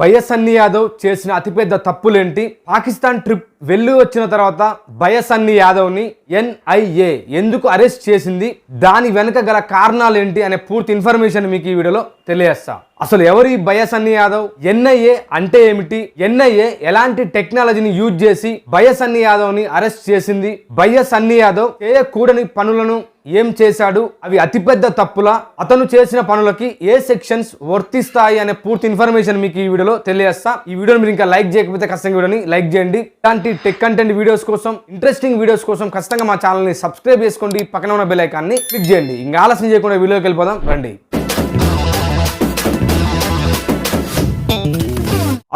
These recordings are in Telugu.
బయసన్నీ యాదవ్ చేసిన అతిపెద్ద తప్పులేంటి? పాకిస్తాన్ ట్రిప్ వెళ్ళి వచ్చిన తర్వాత బయసన్నీ యాదవ్ని ఎన్ఐఏ ఎందుకు అరెస్ట్ చేసింది? దాని వెనుక గల కారణాలు ఏంటి అనే పూర్తి ఇన్ఫర్మేషన్ మీకు ఈ వీడియోలో తెలియజేస్తా. అసలు ఎవరు ఈ బయసన్నీ యాదవ్? ఎన్ఐఏ అంటే ఏమిటి? ఎన్ఐఏ ఎలాంటి టెక్నాలజీని యూజ్ చేసి బయసన్నీ యాదవ్ని అరెస్ట్ చేసింది? బయసన్నీ యాదవ్ చేయకూడని పనులను ఏం చేశాడు? అవి అతిపెద్ద తప్పులా? అతను చేసిన పనులకి ఏ సెక్షన్స్ వర్తిస్తాయి అనే పూర్తి ఇన్ఫర్మేషన్ మీకు ఈ వీడియోలో తెలియజేస్తా. ఈ వీడియోని మీరు ఇంకా లైక్ చేయకపోతే ఖచ్చితంగా వీడియోని లైక్ చేయండి. ఇలాంటి టెక్ కంటెంట్ వీడియోస్ కోసం ఇంట్రెస్టింగ్ వీడియోస్ కోసం ఖచ్చితంగా మా ఛానల్ని సబ్స్క్రైబ్ చేసుకోండి. పక్కన ఉన్న బెల్ ఐకాన్ని క్లిక్ చేయండి. ఇంకా ఆలస్యం చేయకుండా వీడియోకి వెళ్ళిపోదాం. రండి.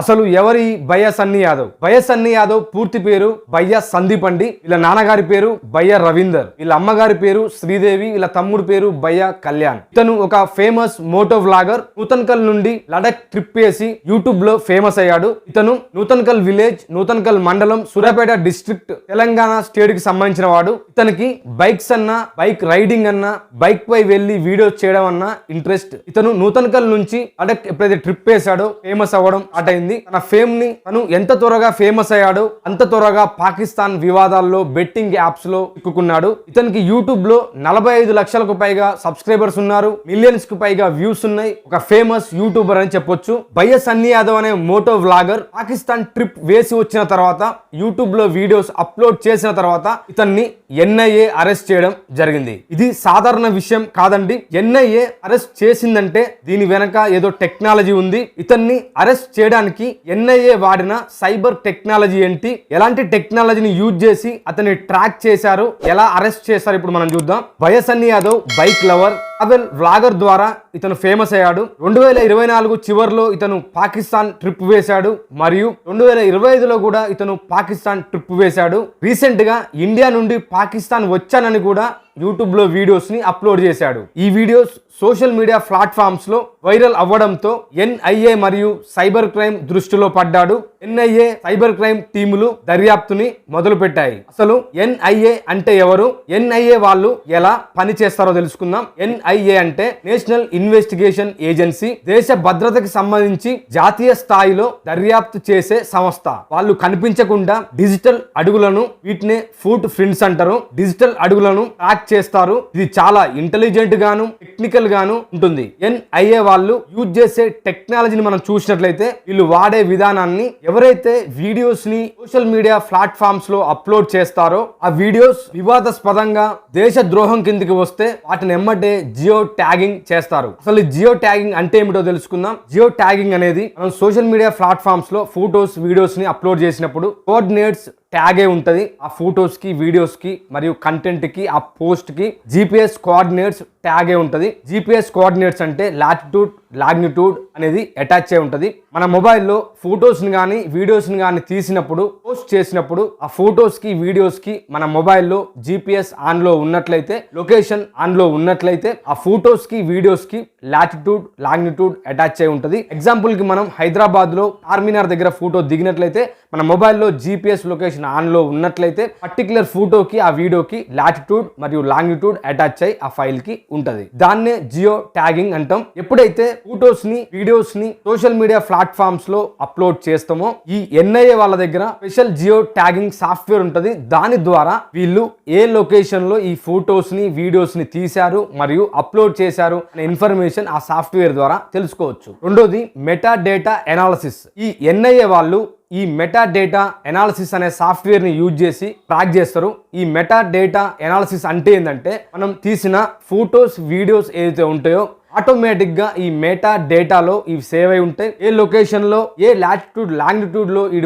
అసలు ఎవరి బయ్య సన్ని యాదవ్? బయ్య సన్ని యాదవ్ పూర్తి పేరు బయ్య సందీప్ అండి వీళ్ళ నాన్నగారి పేరు బయ్య రవీందర్ వీళ్ళ అమ్మగారి పేరు శ్రీదేవి వీళ్ళ తమ్ముడు పేరు బయ్య కళ్యాణ్. ఇతను ఒక ఫేమస్ మోటో వ్లాగర్ నూతన్కల్ నుండి లడక్ ట్రిప్ వేసి యూట్యూబ్లో ఫేమస్ అయ్యాడు. ఇతను నూతన్కల్ విలేజ్ నూతన్కల్ మండలం సూర్యాపేట డిస్ట్రిక్ట్ తెలంగాణ స్టేట్కి సంబంధించిన వాడు. ఇతనికి బైక్స్ అన్నా బైక్ రైడింగ్ అన్నా బైక్ పై వెళ్ళి వీడియోస్ చేయడం అన్నా ఇంట్రెస్ట్ ఇతను నూతన్కల్ నుంచి లడక్ ఎప్పుడైతే ట్రిప్ వేసాడో ఫేమస్ అవ్వడం అటైంది అయింది. తన ఫేమ్ని తను ఎంత త్వరగా ఫేమస్ అయ్యాడో అంత త్వరగా పాకిస్తాన్ వివాదాల్లో బెట్టింగ్ యాప్స్లో చిక్కుకున్నాడు. ఇతనికి యూట్యూబ్లో నలభై ఐదు లక్షలకు పైగా సబ్స్క్రైబర్స్ ఉన్నారు. మిలియన్స్కు పైగా వ్యూస్ ఉన్నాయి. ఒక ఫేమస్ యూట్యూబర్ అని చెప్పొచ్చు. బయ్య సన్నీ యాదవ్ అనే మోటో వ్లాగర్ పాకిస్తాన్ ట్రిప్ వేసి వచ్చిన తర్వాత యూట్యూబ్లో వీడియోస్ అప్లోడ్ చేసిన తర్వాత ఇతన్ని ఎన్ఐఏ అరెస్ట్ చేయడం జరిగింది. ఇది సాధారణ విషయం కాదండి. ఎన్ఐఏ అరెస్ట్ చేసిందంటే దీని వెనక ఏదో టెక్నాలజీ ఉంది. ఇతన్ని అరెస్ట్ చేయడానికి ఎన్ఐఏ వాడిన సైబర్ టెక్నాలజీ ఏంటి? ఎలాంటి టెక్నాలజీని యూజ్ చేసి అతన్ని ట్రాక్ చేశారు? ఎలా అరెస్ట్ చేశారు? ఇప్పుడు మనం చూద్దాం. వయసన్ని Yadav bike lover travel vlogger ద్వారా ఇతను ఫేమస్ అయ్యాడు. రెండు వేల ఇరవై నాలుగు చివరిలో ఇతను పాకిస్తాన్ ట్రిప్ వేశాడు. మరియు రెండు వేల ఇరవై ఐదులో కూడా ఇతను పాకిస్తాన్ ట్రిప్ వేశాడు. రీసెంట్గా ఇండియా నుండి పాకిస్తాన్ వచ్చానని కూడా యూట్యూబ్లో వీడియోస్ని అప్లోడ్ చేశాడు. ఈ వీడియోస్ సోషల్ మీడియా ప్లాట్ఫామ్స్లో వైరల్ అవ్వడంతో ఎన్ఐఏ మరియు సైబర్ క్రైమ్ దృష్టిలో పడ్డాడు. ఎన్ఐఏ సైబర్ క్రైమ్ టీములు దర్యాప్తుని మొదలు పెట్టాయి అసలు ఎన్ఐఏ అంటే ఎవరు? ఎన్ఐఏ వాళ్ళు ఎలా పని చేస్తారో తెలుసుకుందాం. ఎన్ఐఏ అంటే నేషనల్ ఇన్వెస్టిగేషన్ ఏజెన్సీ. దేశ భద్రతకి సంబంధించి జాతీయ స్థాయిలో దర్యాప్తు చేసే సంస్థ. వాళ్ళు కనిపించకుండా డిజిటల్ అడుగులను వీటినే ఫుడ్ ప్రింట్స్ అంటారు. డిజిటల్ అడుగులను ట్రాక్ చేస్తారు. ఇది చాలా ఇంటెలిజెంట్ గాను టెక్నికల్ గాను ఉంటుంది. ఎన్ఐఏ వాళ్ళు యూజ్ చేసే టెక్నాలజీని మనం చూసినట్లయితే వీళ్ళు వాడే విధానాన్ని ఎవరైతే వీడియోస్ని సోషల్ మీడియా ప్లాట్ఫామ్స్లో అప్లోడ్ చేస్తారో ఆ వీడియోస్ వివాదాస్పదంగా దేశ ద్రోహం కిందికి వస్తే వాటిని ఎమ్మటే జియో ట్యాగింగ్ చేస్తారు. అసలు జియో ట్యాగింగ్ అంటే ఏమిటో తెలుసుకుందాం. జియో ట్యాగింగ్ అనేది మనం సోషల్ మీడియా ప్లాట్ఫామ్స్లో ఫోటోస్ వీడియోస్ని అప్లోడ్ చేసినప్పుడు కోఆర్డినేట్స్ ట్యాగే ఉంటుంది. ఆ ఫొటోస్కి వీడియోస్కి మరియు కంటెంట్కి ఆ పోస్ట్కి జీపీఎస్ కోఆర్డినేట్స్ ట్యాగే ఉంటుంది. జీపీఎస్ కోఆర్డినేట్స్ అంటే లాటిట్యూడ్ లాగ్నిట్యూడ్ అనేది అటాచ్ అయి ఉంటుంది. మన మొబైల్లో ఫొటోస్ని కానీ వీడియోస్ని కానీ తీసినప్పుడు పోస్ట్ చేసినప్పుడు ఆ ఫొటోస్కి వీడియోస్కి మన మొబైల్లో జీపీఎస్ ఆన్లో ఉన్నట్లయితే లొకేషన్ ఆన్లో ఉన్నట్లయితే ఆ ఫొటోస్కి వీడియోస్కి లాటిట్యూడ్ లాగ్నిట్యూడ్ అటాచ్ అయి ఉంటుంది. ఎగ్జాంపుల్కి మనం హైదరాబాద్లో చార్మినార్ దగ్గర ఫోటో దిగినట్లయితే మన మొబైల్లో జీపీఎస్ లొకేషన్ ఆన్లో ఉన్నట్లయితే పర్టికులర్ ఫోటోకి ఆ వీడియోకి లాటిట్యూడ్ మరియు లాంగిట్యూడ్ అటాచ్ అయి ఆ ఫైల్కి ఉంటుంది. దాన్నే జియో ట్యాగింగ్ అంటాం. ఎప్పుడైతే ఫోటోస్ని వీడియోస్ని సోషల్ మీడియా ప్లాట్ఫామ్స్లో అప్లోడ్ చేస్తామో ఈ ఎన్ఐఏ వాళ్ళ దగ్గర స్పెషల్ జియో ట్యాగింగ్ సాఫ్ట్వేర్ ఉంటుంది. దాని ద్వారా వీళ్ళు ఏ లొకేషన్లో ఈ ఫోటోస్ని వీడియోస్ని తీశారు మరియు అప్లోడ్ చేశారు అనే ఇన్ఫర్మేషన్ ఆ సాఫ్ట్వేర్ ద్వారా తెలుసుకోవచ్చు. రెండోది మెటా డేటా ఎనాలసిస్. ఈ ఎన్ఐఏ వాళ్ళు ఈ మెటా డేటా ఎనాలిసిస్ అనే సాఫ్ట్వేర్ని యూజ్ చేసి ట్రాక్ చేస్తారు. ఈ మెటా డేటా ఎనాలిసిస్ అంటే ఏంటంటే మనం తీసిన ఫోటోస్ వీడియోస్ ఏదైతే ఉంటాయో ఆటోమేటిక్గా ఈ మెటా డేటాలో ఇవి సేవ్ అయి ఉంటాయి ఏ లొకేషన్లో ఏ లాటిట్యూడ్ లాంగిట్యూడ్లో ఈ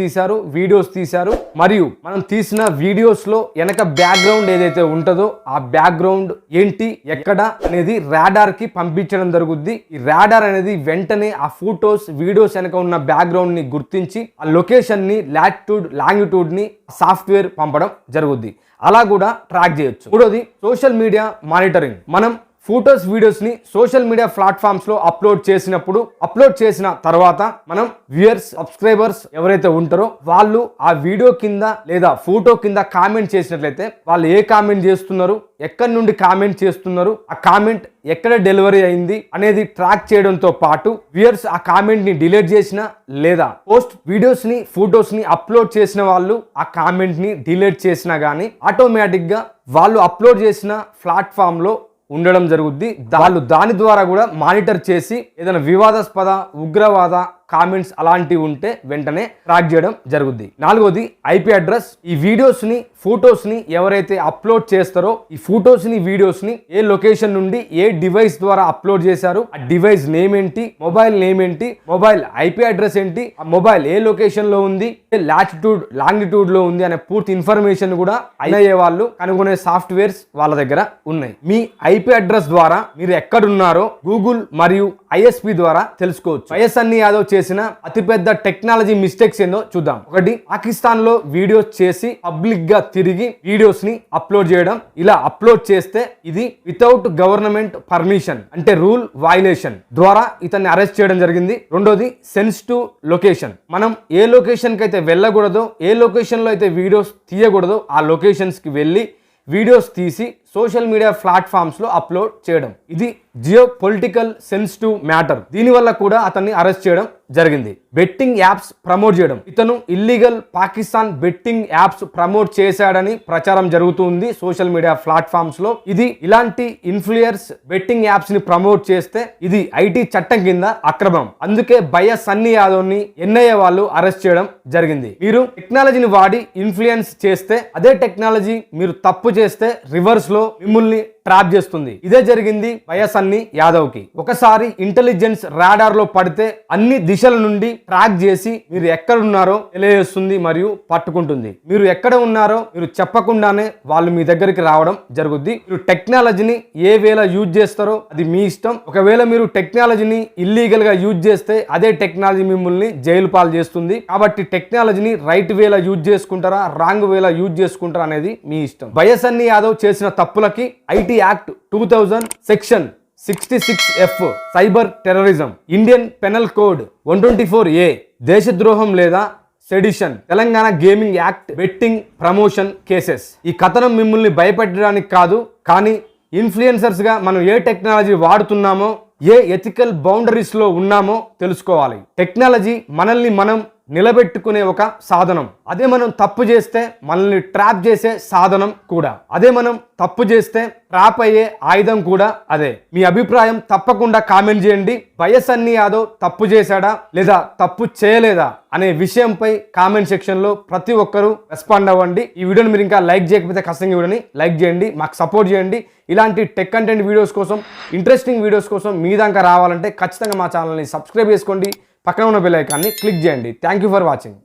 తీశారు వీడియోస్ తీశారు మరియు మనం తీసిన వీడియోస్లో వెనక బ్యాక్గ్రౌండ్ ఏదైతే ఉంటుందో ఆ బ్యాక్గ్రౌండ్ ఏంటి ఎక్కడ అనేది రాడార్కి పంపించడం జరుగుద్ది. ఈ రాడార్ అనేది వెంటనే ఆ ఫొటోస్ వీడియోస్ వెనక ఉన్న బ్యాక్గ్రౌండ్ని గుర్తించి ఆ లొకేషన్ని లాటిట్యూడ్ లాంగిట్యూడ్ని సాఫ్ట్వేర్ పంపడం జరుగుద్ది. అలా కూడా ట్రాక్ చేయొచ్చు. మూడోది సోషల్ మీడియా మానిటరింగ్ మనం ఫొటోస్ వీడియోస్ని సోషల్ మీడియా ప్లాట్ఫామ్స్లో అప్లోడ్ చేసినప్పుడు అప్లోడ్ చేసిన తర్వాత మనం వ్యూయర్స్ సబ్స్క్రైబర్స్ ఎవరైతే ఉంటారో వాళ్ళు ఆ వీడియో కింద లేదా ఫోటో కింద కామెంట్ చేసినట్లయితే వాళ్ళు ఏ కామెంట్ చేస్తున్నారు ఎక్కడి నుండి కామెంట్ చేస్తున్నారు ఆ కామెంట్ ఎక్కడ డెలివరీ అయింది అనేది ట్రాక్ చేయడంతో పాటు వ్యూయర్స్ ఆ కామెంట్ని డిలీట్ చేసిన లేదా పోస్ట్ వీడియోస్ని ఫొటోస్ని అప్లోడ్ చేసిన వాళ్ళు ఆ కామెంట్ని డిలీట్ చేసినా కానీ ఆటోమేటిక్గా వాళ్ళు అప్లోడ్ చేసిన ప్లాట్ఫామ్లో ఉండడం జరుగుద్ది. వాళ్ళు దాని ద్వారా కూడా మానిటర్ చేసి ఏదైనా వివాదాస్పద ఉగ్రవాద కామెంట్స్ అలాంటివి ఉంటే వెంటనే ట్రాక్ చేయడం జరుగుద్ది. నాలుగోది ఐపీ అడ్రస్. ఈ వీడియోస్ని ఫొటోస్ని ఎవరైతే అప్లోడ్ చేస్తారో ఈ ఫొటోస్ని వీడియోస్ని ఏ లొకేషన్ నుండి ఏ డివైస్ ద్వారా అప్లోడ్ చేశారు ఆ డివైస్ నేమ్ ఏంటి మొబైల్ నేమ్ ఏంటి మొబైల్ ఐపీ అడ్రస్ ఏంటి ఆ మొబైల్ ఏ లొకేషన్లో ఉంది ఏ లాటిట్యూడ్ లాంగిట్యూడ్లో ఉంది అనే పూర్తి ఇన్ఫర్మేషన్ కూడా అయ్యే వాళ్ళు కనుగొనే సాఫ్ట్వేర్స్ వాళ్ళ దగ్గర ఉన్నాయి. మీ ఐపీ అడ్రస్ ద్వారా మీరు ఎక్కడున్నారో గూగుల్ మరియు ఐఎస్పి ద్వారా తెలుసుకోవచ్చు. వైఎస్ అన్ని యాదవ్ చేసిన అతిపెద్ద టెక్నాలజీ మిస్టేక్స్ ఏందో చూద్దాం. ఒకటి పాకిస్తాన్లో వీడియోస్ చేసి పబ్లిక్గా తిరిగి వీడియోస్ని అప్లోడ్ చేయడం. ఇలా అప్లోడ్ చేస్తే ఇది వితౌట్ గవర్నమెంట్ పర్మిషన్ అంటే రూల్ వైలేషన్ ద్వారా ఇతన్ని అరెస్ట్ చేయడం జరిగింది. రెండోది సెన్సిటివ్ లొకేషన్. మనం ఏ లొకేషన్కి అయితే వెళ్ళకూడదో ఏ లొకేషన్లో అయితే వీడియోస్ తీయకూడదో ఆ లొకేషన్స్కి వెళ్ళి వీడియోస్ తీసి సోషల్ మీడియా ప్లాట్ఫామ్స్లో అప్లోడ్ చేయడం. ఇది జియో పొలిటికల్ సెన్సిటివ్ మ్యాటర్. దీనివల్ల కూడా అతన్ని అరెస్ట్ చేయడం జరిగింది. బెట్టింగ్ యాప్స్ ప్రమోట్ చేయడం. ఇతను illegal Pakistan betting apps promote చేశాడని ప్రచారం జరుగుతుంది సోషల్ మీడియా ప్లాట్ఫామ్స్లో. ఇది ఇలాంటి ఇన్ఫ్లుయర్స్ బెట్టింగ్ యాప్స్ని ప్రమోట్ చేస్తే ఇది ఐటీ చట్టం కింద అక్రమం. అందుకే భయ సన్నీ యాదవ్ని ఎన్ఐఏ వాళ్ళు అరెస్ట్ చేయడం జరిగింది. మీరు టెక్నాలజీని వాడి ఇన్ఫ్లుయెన్స్ చేస్తే అదే టెక్నాలజీ మీరు తప్పు చేస్తే రివర్స్లో మిమ్మల్ని ట్రాప్ చేస్తుంది. ఇదే జరిగింది వైఎస్ఎన్ని యాదవ్కి ఒకసారి ఇంటెలిజెన్స్ రాడార్లో పడితే అన్ని దిశల నుండి ట్రాక్ చేసి మీరు ఎక్కడున్నారో తెలియజేస్తుంది మరియు పట్టుకుంటుంది. మీరు ఎక్కడ ఉన్నారో మీరు చెప్పకుండానే వాళ్ళు మీ దగ్గరికి రావడం జరుగుద్ది. మీరు టెక్నాలజీని ఏ వేళ యూజ్ చేస్తారో అది మీ ఇష్టం. ఒకవేళ మీరు టెక్నాలజీని ఇల్లీగల్గా యూజ్ చేస్తే అదే టెక్నాలజీ మిమ్మల్ని జైలు పాలు చేస్తుంది. కాబట్టి టెక్నాలజీని రైట్ వేలా యూజ్ చేసుకుంటారా రాంగ్ వేలా యూజ్ చేసుకుంటారా అనేది మీ ఇష్టం. వైఎస్ఎన్ని యాదవ్ చేసిన తప్పులకి IT act two thousand section sixty six F cyber terrorism Indian penal code one twenty four A దేశద్రోహం లేదా sedition Telangana gaming act betting promotion cases. ఈ కథనం మిమ్మల్ని భయపెట్టడానికి కాదు కానీ ఇన్ఫ్లుయెన్సర్స్గా మనం ఏ టెక్నాలజీ వాడుతున్నామో ఏ ఎథికల్ బౌండరీస్లో ఉన్నామో తెలుసుకోవాలి. టెక్నాలజీ మనల్ని మనం నిలబెట్టుకునే ఒక సాధనం. అదే మనం తప్పు చేస్తే మనల్ని ట్రాప్ చేసే సాధనం కూడా. అదే మనం తప్పు చేస్తే ట్రాప్ అయ్యే ఆయుధం కూడా అదే. మీ అభిప్రాయం తప్పకుండా కామెంట్ చేయండి. వయసన్ని యాదవ్ తప్పు చేశాడా? లేదా తప్పు చేయలేదా? అనే విషయంపై కామెంట్ సెక్షన్లో ప్రతి ఒక్కరూ రెస్పాండ్ అవ్వండి. ఈ వీడియోని మీరు ఇంకా లైక్ చేయకపోతే ఖచ్చితంగా ఈ వీడియోని లైక్ చేయండి. మాకు సపోర్ట్ చేయండి. ఇలాంటి టెక్ కంటెంట్ వీడియోస్ కోసం ఇంట్రెస్టింగ్ వీడియోస్ కోసం మీ దాకా రావాలంటే ఖచ్చితంగా మా ఛానల్ని సబ్స్క్రైబ్ చేసుకోండి. పక్కన ఉన్న బెల్ ఐకాన్ని క్లిక్ చేయండి. Thank you for watching